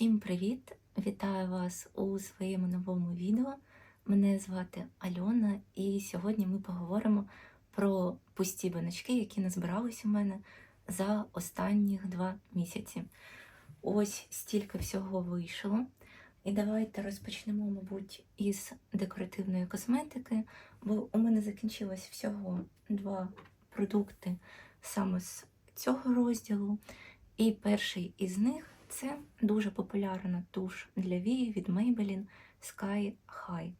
Всім привіт! Вітаю вас у своєму новому відео. Мене звати Альона, і сьогодні ми поговоримо про пусті баночки, які назбирались у мене за останніх два місяці. Ось стільки всього вийшло. І давайте розпочнемо, мабуть, із декоративної косметики, бо у мене закінчилось всього два продукти саме з цього розділу. І перший із них це дуже популярна туш для вії від Maybelline Sky High.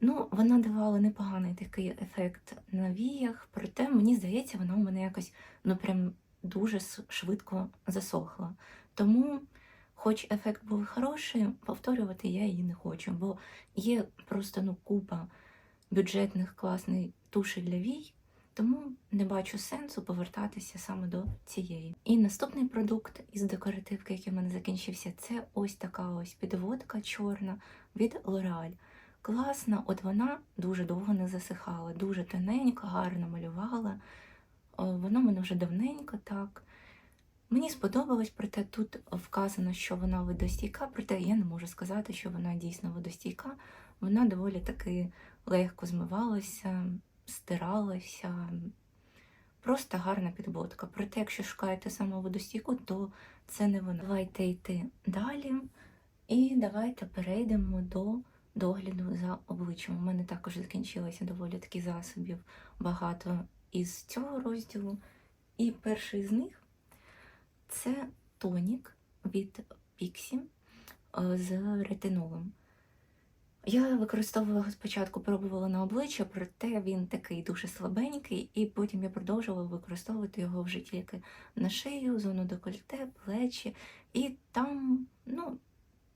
Ну, вона давала непоганий такий ефект на віях, проте мені здається, вона у мене якось ну прям дуже швидко засохла. Тому, хоч ефект був хороший, повторювати я її не хочу, бо є просто ну купа бюджетних класних тушей для вій, тому не бачу сенсу повертатися саме до цієї. І наступний продукт із декоративки, який в мене закінчився, це ось така ось підводка чорна від L'Oreal. Класна, от вона дуже довго не засихала, дуже тоненько, гарно малювала. Воно мене вже давненько так. Мені сподобалось, проте тут вказано, що вона водостійка, проте я не можу сказати, що вона дійсно водостійка. Вона доволі таки легко змивалася, стиралася. Просто гарна підводка. Проте, якщо шукаєте саме водостійку, то це не вона. Давайте йти далі. І давайте перейдемо до догляду за обличчям. У мене також закінчилося доволі таки засобів багато із цього розділу. І перший з них це тонік від Pixi е, з ретинолом. Я використовувала спочатку, пробувала на обличчя, проте він такий дуже слабенький, і потім я продовжувала використовувати його вже тільки на шию, зону декольте, плечі, і там, ну,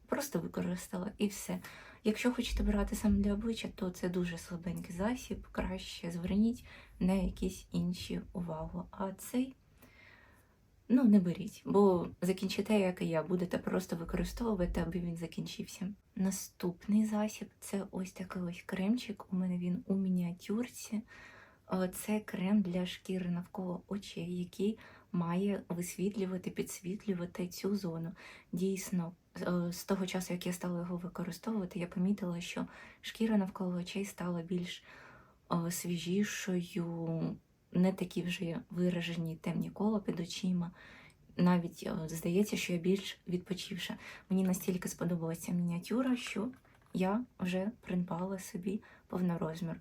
просто використала і все. Якщо хочете брати саме для обличчя, то це дуже слабенький засіб, краще зверніть на якісь інші увагу. А цей ну, не беріть, бо закінчите, як і я, будете просто використовувати, аби він закінчився. Наступний засіб це ось такий ось кремчик. У мене він у мініатюрці. Е, Це крем для шкіри навколо очей, який має висвітлювати, підсвітлювати цю зону. Дійсно, е, з того часу, як я стала його використовувати, я помітила, що шкіра навколо очей стала більш е, свіжішою, не такі вже виражені темні кола під очима. Навіть е, здається, що я більш відпочивша. Мені настільки сподобалася мініатюра, що я вже придбала собі повнорозмір.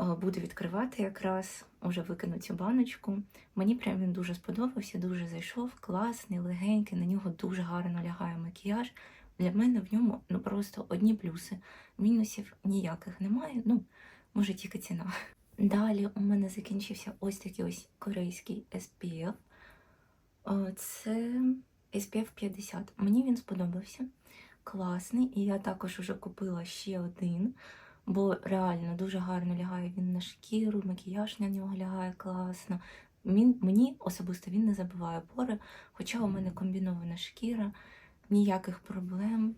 Е, Буду відкривати якраз, уже викину цю баночку. Мені прям він дуже сподобався, дуже зайшов, класний, легенький, на нього дуже гарно лягає макіяж. Для мене в ньому ну просто одні плюси. Мінусів ніяких немає. Ну, може тільки ціна. Далі у мене закінчився ось такий ось корейський SPF. Е, Це SPF 50. Мені він сподобався. Класний. І я також вже купила ще один, бо реально дуже гарно лягає він на шкіру, макіяж на нього лягає класно. Мені особисто він не забиває пори, хоча у мене комбінована шкіра, ніяких проблем.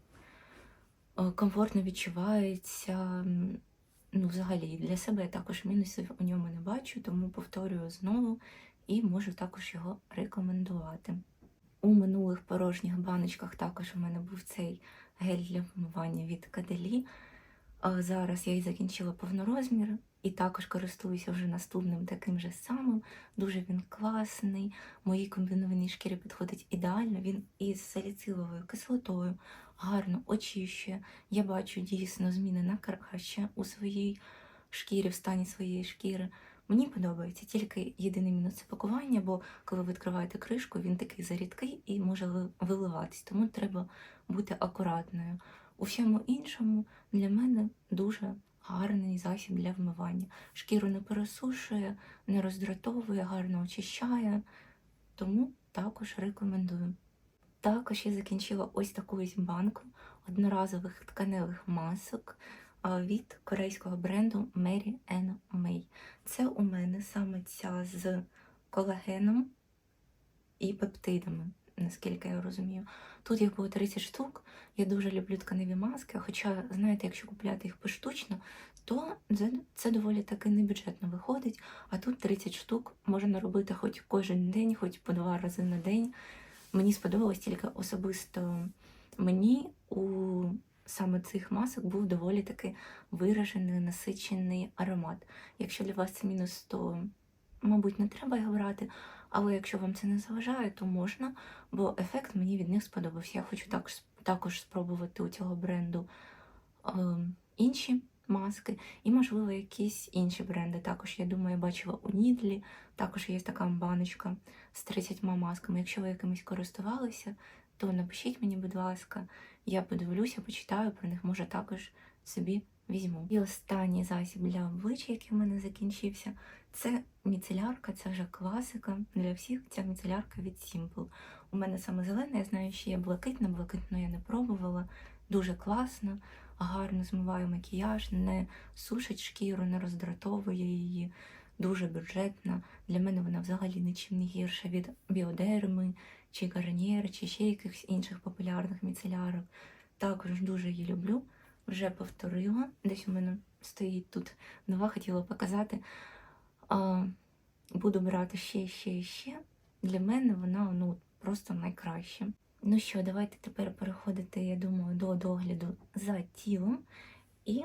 Е, Комфортно відчувається. Ну, взагалі, для себе я також мінусів у ньому не бачу, тому повторюю знову і можу також його рекомендувати. У минулих порожніх баночках також у мене був цей гель для вмивання від Каделі. Зараз я і закінчила повнорозмір і також користуюся вже наступним таким же самим. Дуже він класний. Моїй комбінованій шкірі підходить ідеально. Він із саліциловою кислотою гарно очищує. Я бачу дійсно зміни на краще у своїй шкірі, в стані своєї шкіри. Мені подобається тільки єдиний мінус це пакування, бо коли ви відкриваєте кришку, він такий зарідкий і може виливатись, тому треба бути акуратною. У всьому іншому для мене дуже гарний засіб для вмивання. Шкіру не пересушує, не роздратовує, гарно очищає, тому також рекомендую. Також я закінчила ось таку ось банку одноразових тканевих масок від корейського бренду Mary May. Це у мене саме ця з колагеном і пептидами, наскільки я розумію. Тут їх було 30 штук. Я дуже люблю тканеві маски, хоча, знаєте, якщо купляти їх поштучно, то це доволі таки небюджетно виходить. А тут 30 штук можна робити хоч кожен день, хоч по два рази на день. Мені сподобалось тільки особисто мені у саме цих масок був доволі таки виражений, насичений аромат. Якщо для вас це мінус, то, мабуть, не треба його брати. Але якщо вам це не заважає, то можна, бо ефект мені від них сподобався. Я хочу також, також спробувати у цього бренду е, інші маски і, можливо, якісь інші бренди. Також, я думаю, бачила у Нідлі, також є така баночка з 30 масками. Якщо ви якимись користувалися, то напишіть мені, будь ласка, я подивлюся, почитаю про них, може також собі візьму. І останній засіб для обличчя, який в мене закінчився, це міцелярка, це вже класика для всіх. Ця міцелярка від Simple. У мене саме зелена, я знаю, що є блакитна, блакитну я не пробувала. Дуже класно, гарно змиває макіяж, не сушить шкіру, не роздратовує її. Дуже бюджетна. Для мене вона взагалі нічим не гірша від біодерми, чи гарнір, чи ще якихось інших популярних міцелярок. Також дуже її люблю. Вже повторила. Десь у мене стоїть тут нова, хотіла показати. А, буду брати ще, ще, ще. Для мене вона ну, просто найкраща. Ну що, давайте тепер переходити, я думаю, до догляду за тілом. І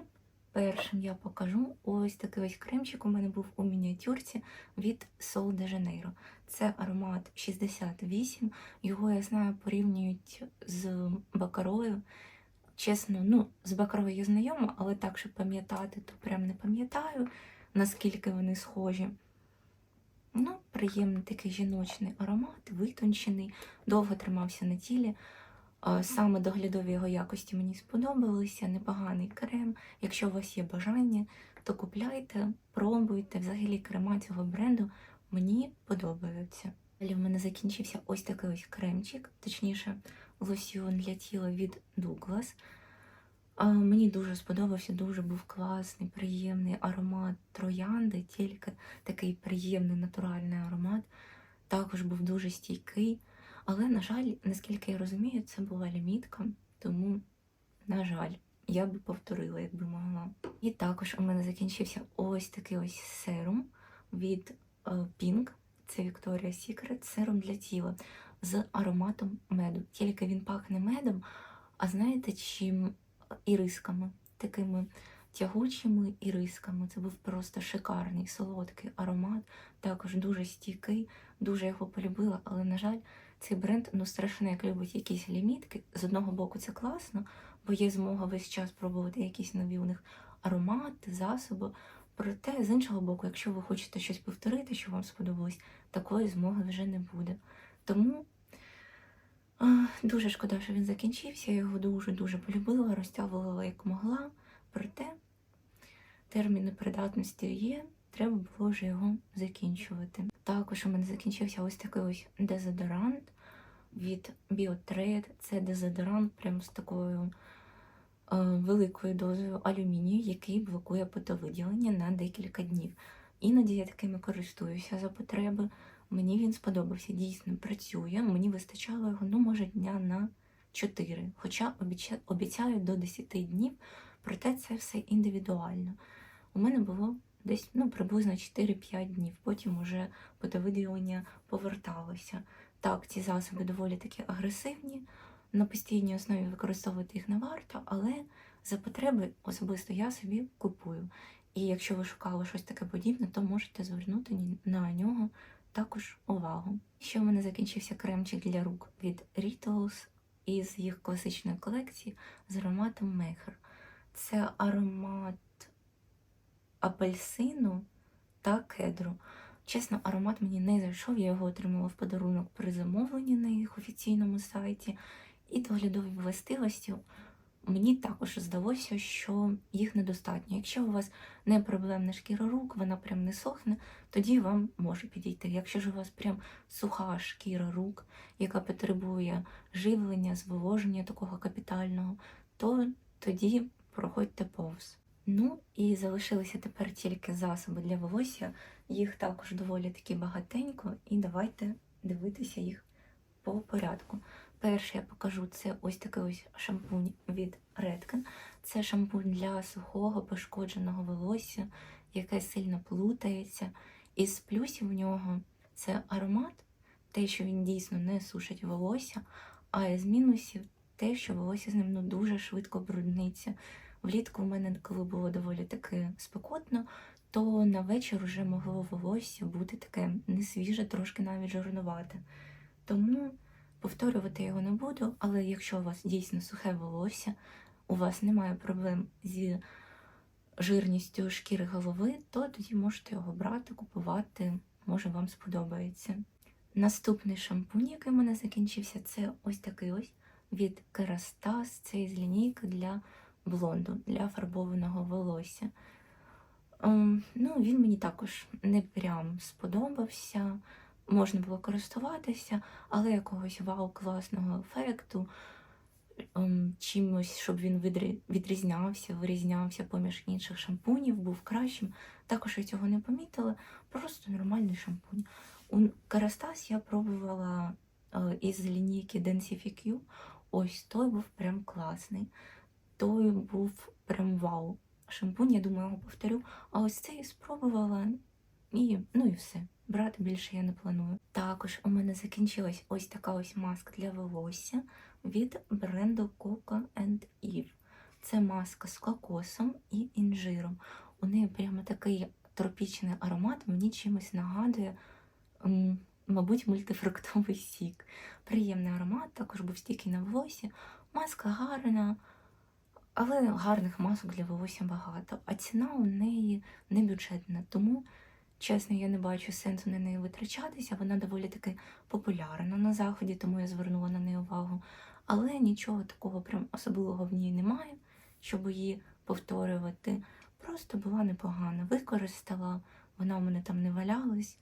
першим я покажу ось такий ось кремчик у мене був у мініатюрці від Sol de Janeiro. Це аромат 68. Його, я знаю, порівнюють з бакарою. Чесно, ну, з бакарою я знайома, але так, щоб пам'ятати, то прям не пам'ятаю, наскільки вони схожі. Ну, приємний такий жіночний аромат, витончений, довго тримався на тілі. Саме доглядові його якості мені сподобалися, непоганий крем. Якщо у вас є бажання, то купляйте, пробуйте. Взагалі крема цього бренду мені подобаються. Далі в мене закінчився ось такий ось кремчик, точніше, лосьйон для тіла від Douglas. Мені дуже сподобався, дуже був класний, приємний аромат троянди, тільки такий приємний натуральний аромат. Також був дуже стійкий. Але, на жаль, наскільки я розумію, це була лімітка, тому, на жаль, я би повторила, якби могла. І також у мене закінчився ось такий ось серум від е, Pink. Це Victoria's Secret, серум для тіла з ароматом меду. Тільки він пахне медом, а знаєте, чим ірисками, такими тягучими ірисками. Це був просто шикарний, солодкий аромат, також дуже стійкий, дуже його полюбила, але, на жаль, цей бренд ну страшно як любить якісь лімітки. З одного боку, це класно, бо є змога весь час пробувати якісь нові у них аромати, засоби. Проте, з іншого боку, якщо ви хочете щось повторити, що вам сподобалось, такої змоги вже не буде. Тому дуже шкода, що він закінчився. Я його дуже-дуже полюбила, розтягувала як могла. Проте терміни придатності є, треба було вже його закінчувати. Також у мене закінчився ось такий ось дезодорант від Biotrade. Це дезодорант прям з такою е, великою дозою алюмінію, який блокує потовиділення на декілька днів. Іноді я такими користуюся за потреби. Мені він сподобався, дійсно працює. Мені вистачало його, ну, може, дня на 4, хоча обіця- обіцяють до 10 днів, проте це все індивідуально. У мене було десь ну, приблизно 4-5 днів, потім уже потовиділення поверталося. Так, ці засоби доволі таки агресивні, на постійній основі використовувати їх не варто, але за потреби особисто я собі купую. І якщо ви шукали щось таке подібне, то можете звернути на нього також увагу. Ще в мене закінчився кремчик для рук від Rituals із їх класичної колекції з ароматом Мехер. Це аромат апельсину та кедру. Чесно, аромат мені не зайшов, я його отримала в подарунок при замовленні на їх офіційному сайті. І доглядові властивості мені також здалося, що їх недостатньо. Якщо у вас не проблемна шкіра рук, вона прям не сохне, тоді вам може підійти. Якщо ж у вас прям суха шкіра рук, яка потребує живлення, зволоження такого капітального, то тоді проходьте повз. Ну і залишилися тепер тільки засоби для волосся. Їх також доволі таки багатенько, і давайте дивитися їх по порядку. Перше я покажу це ось такий ось шампунь від Redken. Це шампунь для сухого пошкодженого волосся, яке сильно плутається. Із плюсів в нього це аромат те, що він дійсно не сушить волосся, а із мінусів те, що волосся з ним ну, дуже швидко брудниться. Влітку в мене, коли було доволі таки спекотно, то на вечір вже могло волосся бути таке несвіже, трошки навіть жирнувате. Тому повторювати його не буду, але якщо у вас дійсно сухе волосся, у вас немає проблем зі жирністю шкіри голови, то тоді можете його брати, купувати, може вам сподобається. Наступний шампунь, який в мене закінчився, це ось такий ось від Kerastase. Це із лінійки для блонду, для фарбованого волосся. Ем, ну, він мені також не прям сподобався. Можна було користуватися, але якогось вау класного ефекту, ем, чимось, щоб він відрізнявся, вирізнявся поміж інших шампунів, був кращим. Також я цього не помітила. Просто нормальний шампунь. У Kerastase я пробувала е, із лінійки Densify Ось той був прям класний. Той був прям вау. Шампунь, я думаю, його повторю. А ось цей спробувала і ну і все. Брати більше я не планую. Також у мене закінчилась ось така ось маска для волосся від бренду Coco and Eve. Це маска з кокосом і інжиром. У неї прямо такий тропічний аромат, мені чимось нагадує, мабуть, мультифруктовий сік. Приємний аромат, також був стійкий на волосі. Маска гарна, але гарних масок для волосся багато. А ціна у неї не бюджетна. Тому, чесно, я не бачу сенсу на неї витрачатися. Вона доволі таки популярна на заході, тому я звернула на неї увагу. Але нічого такого прям особливого в ній немає, щоб її повторювати. Просто була непогана. Використала, вона у мене там не валялась.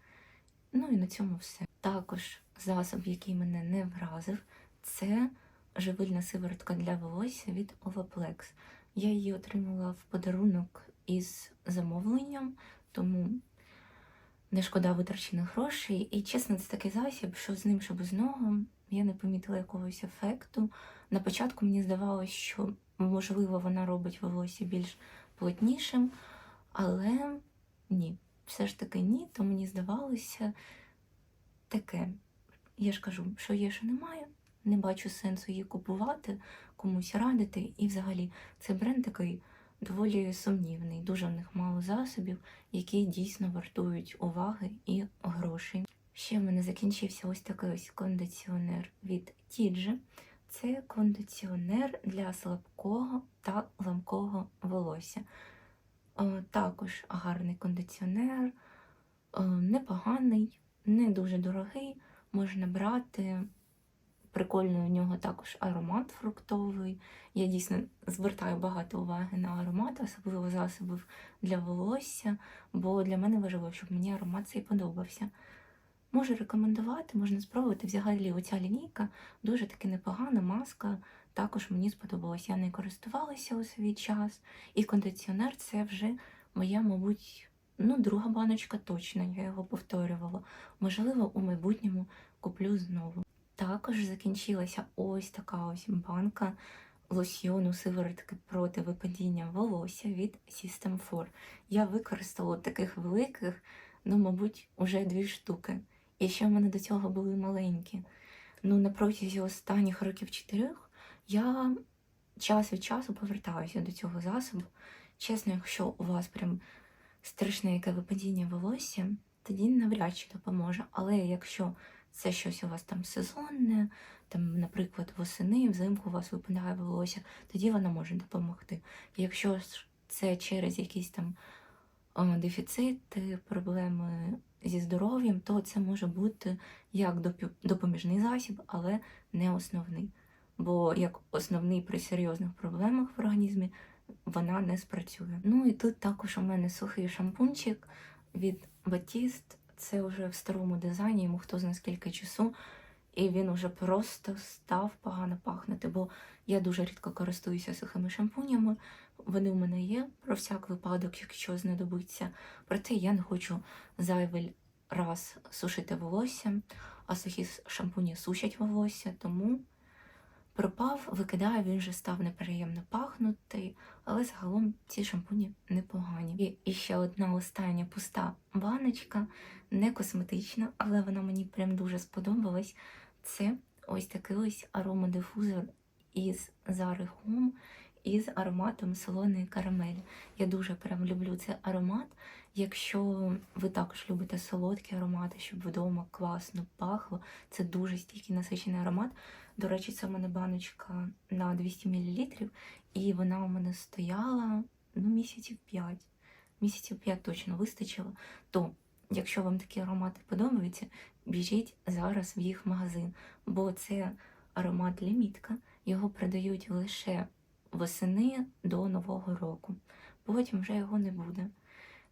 Ну і на цьому все. Також засоб, який мене не вразив, це живильна сиворотка для волосся від Olaplex. Я її отримала в подарунок із замовленням, тому не шкода витрачених грошей. І чесно, це такий засіб, що з ним, що без нього, я не помітила якогось ефекту. На початку мені здавалося, що можливо вона робить волосся більш плотнішим, але ні, все ж таки ні, то мені здавалося таке. Я ж кажу, що є, що немає. Не бачу сенсу її купувати, комусь радити. І взагалі цей бренд такий доволі сумнівний. Дуже в них мало засобів, які дійсно вартують уваги і грошей. Ще в мене закінчився ось такий ось кондиціонер від Тіджі. Це кондиціонер для слабкого та ламкого волосся. Е, Також гарний кондиціонер, е, непоганий, не дуже дорогий. Можна брати. Прикольний у нього також аромат фруктовий. Я дійсно звертаю багато уваги на аромат, особливо засобів для волосся, бо для мене важливо, щоб мені аромат цей подобався. Можу рекомендувати, можна спробувати. Взагалі, оця лінійка дуже таки непогана маска. Також мені сподобалась. Я не користувалася у свій час. І кондиціонер це вже моя, мабуть, ну, друга баночка точно, я його повторювала. Можливо, у майбутньому куплю знову. Також закінчилася ось така ось банка лосьйону сиворотки проти випадіння волосся від System 4. Я використала таких великих, ну, мабуть, уже дві штуки. І ще в мене до цього були маленькі. Ну, на протязі останніх років чотирьох я час від часу повертаюся до цього засобу. Чесно, якщо у вас прям страшне яке випадіння волосся, тоді навряд чи допоможе. Але якщо це щось у вас там сезонне, там, наприклад, восени, взимку у вас випадає волосся, тоді вона може допомогти. Якщо це через якісь там дефіцити, проблеми зі здоров'ям, то це може бути як допоміжний засіб, але не основний. Бо як основний при серйозних проблемах в організмі вона не спрацює. Ну і тут також у мене сухий шампунчик від Batiste. Це вже в старому дизайні, йому хто знає скільки часу, і він уже просто став погано пахнути, бо я дуже рідко користуюся сухими шампунями. Вони у мене є про всяк випадок, якщо знадобиться. Проте я не хочу зайвий раз сушити волосся, а сухі шампуні сушать волосся, тому пропав, викидаю, він вже став неприємно пахнути, але загалом ці шампуні непогані. І, ще одна остання пуста баночка, не косметична, але вона мені прям дуже сподобалась. Це ось такий ось аромадифузор із Zara Home із ароматом солоної карамелі. Я дуже прям люблю цей аромат. Якщо ви також любите солодкі аромати, щоб вдома класно пахло, це дуже стійкий насичений аромат. До речі, це в мене баночка на 200 мл, і вона у мене стояла ну, місяців 5. Місяців 5 точно вистачило. То, якщо вам такі аромати подобаються, біжіть зараз в їх магазин, бо це аромат лімітка, його продають лише восени до Нового року. Потім вже його не буде.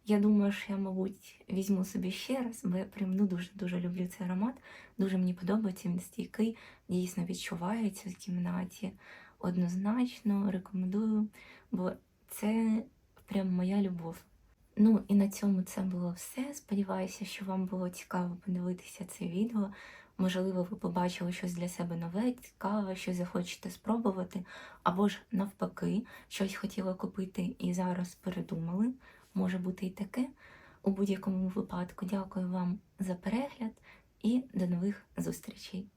Я думаю, що я, мабуть, візьму собі ще раз, бо я прям ну, дуже-дуже люблю цей аромат. Дуже мені подобається, він стійкий, дійсно відчувається в кімнаті. Однозначно рекомендую, бо це прям моя любов. Ну і на цьому це було все. Сподіваюся, що вам було цікаво подивитися це відео. Можливо, ви побачили щось для себе нове, цікаве, щось захочете спробувати, або ж навпаки, щось хотіли купити і зараз передумали. Може бути і таке. У будь-якому випадку дякую вам за перегляд і до нових зустрічей.